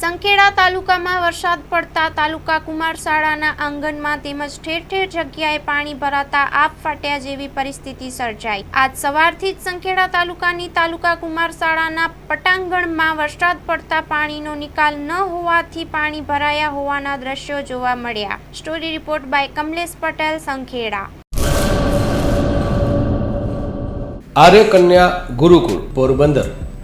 સંખેડા તાલુકામાં વરસાદ પડતા તાલુકા કુમારશાળાના આંગણમાં તેમજ ઠેર ઠેર જગ્યાએ પાણી ભરાતા આપ ફાટ્યા જેવી પરિસ્થિતિ સર્જાઈ. આજ સવારથી જ સંખેડા તાલુકાની તાલુકા કુમારશાળાના પટાંગણમાં વરસાદ પડતા પાણીનો નિકાલ ન હોવાથી પાણી ભરાયા હોવાના દ્રશ્યો જોવા મળ્યા. Story report by Kamlesh Patel, Sankheda. Arya Kanya Gurukul Porbandar.